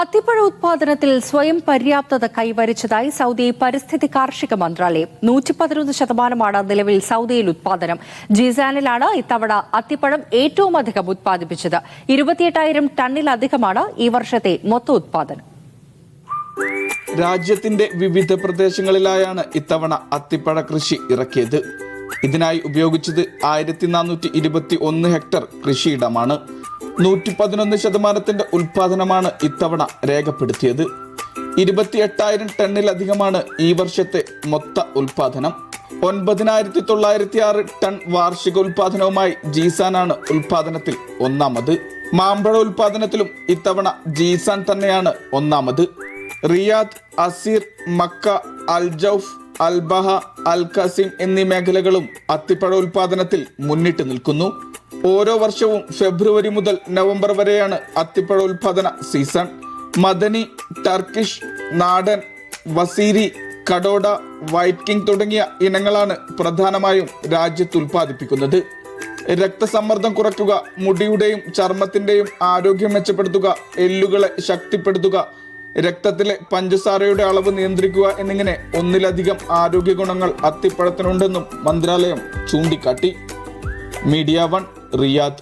അത്തിപ്പഴ ഉത്പാദനത്തിൽ സ്വയം പര്യാപ്തത കൈവരിച്ചതായി സൗദി പരിസ്ഥിതി കാർഷിക മന്ത്രാലയം. നൂറ്റി പതിനൊന്ന് ശതമാനമാണ് നിലവിൽ സൗദിയിൽ ഉത്പാദനം. ജിസാനിലാണ് ഇത്തവണ അത്തിപ്പഴം ഏറ്റവും അധികം ഉത്പാദിപ്പിച്ചത്. ഇരുപത്തിയെട്ടായിരം ടണ്ണിലധികമാണ് ഈ വർഷത്തെ മൊത്ത ഉത്പാദനം. രാജ്യത്തിന്റെ വിവിധ പ്രദേശങ്ങളിലായാണ് ഇത്തവണ അത്തിപ്പഴ കൃഷി ഇറക്കിയത്. ഇതിനായി ഉപയോഗിച്ചത് ആയിരത്തി നാനൂറ്റി ഇരുപത്തി ഒന്ന് ഹെക്ടർ കൃഷിയിടമാണ്. നൂറ്റി പതിനൊന്ന് ശതമാനത്തിന്റെ ഉൽപാദനമാണ് ഇത്തവണ രേഖപ്പെടുത്തിയത്. ഇരുപത്തി എട്ടായിരം ടണ്ണിലധികമാണ് ഈ വർഷത്തെ മൊത്ത ഉൽപാദനം. ഒൻപതിനായിരത്തി തൊള്ളായിരത്തി ആറ് ടൺ വാർഷിക ഉൽപാദനവുമായി ജീസാനാണ് ഉൽപാദനത്തിൽ ഒന്നാമത്. മാമ്പഴ ഉൽപാദനത്തിലും ഇത്തവണ ജീസാൻ തന്നെയാണ് ഒന്നാമത്. Riyadh Asir Mecca Al Jouf Al Baha Al Qassim എന്നീ മേഖലകളും അത്തിപ്പഴ ഉൽപാദനത്തിൽ മുന്നിട്ട് നിൽക്കുന്നു. ഓരോ വർഷവും ഫെബ്രുവരി മുതൽ നവംബർ വരെയാണ് അത്തിപ്പഴ ഉൽപാദന സീസൺ. മദനി ടർക്കിഷ് നാടൻ വസീരി കടോട വൈറ്റ് കിങ് തുടങ്ങിയ ഇനങ്ങളാണ് പ്രധാനമായും രാജ്യത്ത് ഉൽപ്പാദിപ്പിക്കുന്നത്. രക്തസമ്മർദ്ദം കുറയ്ക്കുക മുടിയുടെയും ചർമ്മത്തിന്റെയും ആരോഗ്യം മെച്ചപ്പെടുത്തുക എല്ലുകളെ ശക്തിപ്പെടുത്തുക രക്തത്തിലെ പഞ്ചസാരയുടെ അളവ് നിയന്ത്രിക്കുക എന്നിങ്ങനെ ഒന്നിലധികം ആരോഗ്യ ഗുണങ്ങൾ അത്തിപ്പഴത്തിനുണ്ടെന്നും മന്ത്രാലയം ചൂണ്ടിക്കാട്ടി. Media one Riyadh